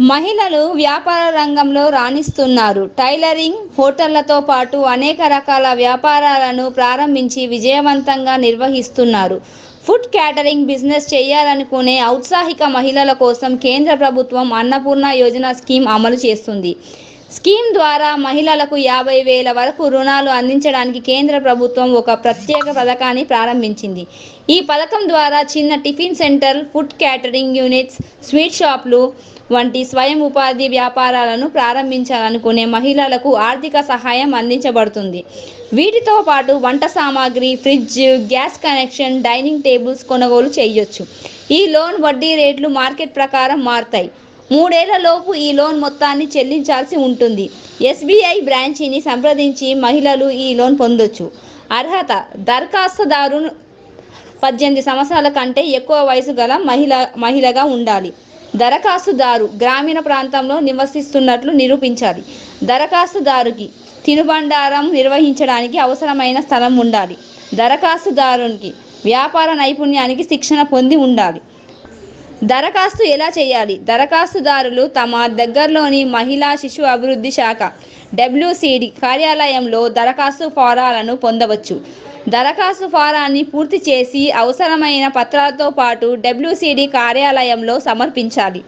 మహిళలు వ్యాపార రంగంలో రాణిస్తున్నారు. టైలరింగ్ హోటళ్ళతో పాటు అనేక రకాల వ్యాపారాలను ప్రారంభించి విజయవంతంగా నిర్వహిస్తున్నారు. ఫుడ్ క్యాటరింగ్ బిజినెస్ చేయాలనుకునే ఔత్సాహిక మహిళల కోసం కేంద్ర ప్రభుత్వం అన్నపూర్ణ యోజన స్కీమ్ అమలు చేస్తుంది. స్కీమ్ ద్వారా మహిళలకు యాభై వేల వరకు రుణాలు అందించడానికి కేంద్ర ప్రభుత్వం ఒక ప్రత్యేక పథకాన్ని ప్రారంభించింది. ఈ పథకం ద్వారా చిన్న tiffin centre food catering units sweet షాపులు వంటి స్వయం ఉపాధి వ్యాపారాలను ప్రారంభించాలనుకునే మహిళలకు ఆర్థిక సహాయం అందించబడుతుంది. వీటితో పాటు వంట సామాగ్రి fridge gas connection dining tables కొనుగోలు చేయొచ్చు. ఈ లోన్ వడ్డీ రేట్లు మార్కెట్ ప్రకారం మారుతాయి. మూడేళ్ళలోపు ఈ లోన్ మొత్తాన్ని చెల్లించాల్సి ఉంటుంది. ఎస్బీఐ బ్రాంచీని సంప్రదించి మహిళలు ఈ లోన్ పొందొచ్చు. అర్హత దరఖాస్తుదారు పద్దెనిమిది సంవత్సరాల కంటే ఎక్కువ వయసు గల మహిళ మహిళగా ఉండాలి. దరఖాస్తుదారు గ్రామీణ ప్రాంతంలో నివసిస్తున్నట్లు నిరూపించాలి. దరఖాస్తుదారుకి తినుబండారం నిర్వహించడానికి అవసరమైన స్థలం ఉండాలి. దరఖాస్తుదారునికి వ్యాపార నైపుణ్యానికి శిక్షణ పొంది ఉండాలి. దరఖాస్తు ఎలా చేయాలి? దరఖాస్తుదారులు తమ దగ్గరలోని మహిళా శిశు అభివృద్ధి శాఖ డబ్ల్యూసిడి కార్యాలయంలో దరఖాస్తు ఫారాలను పొందవచ్చు. దరఖాస్తు ఫారాన్ని పూర్తి చేసి అవసరమైన పత్రాలతో పాటు డబ్ల్యూసిడి కార్యాలయంలో సమర్పించాలి.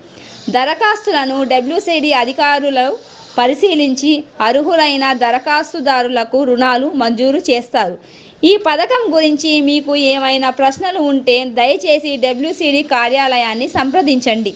దరఖాస్తులను డబ్ల్యూసిడి అధికారులు పరిశీలించి అర్హులైన దరఖాస్తుదారులకు రుణాలు మంజూరు చేస్తారు. ఈ పథకం గురించి మీకు ఏమైనా ప్రశ్నలు ఉంటే దయచేసి డబ్ల్యూసిడి కార్యాలయాన్ని సంప్రదించండి.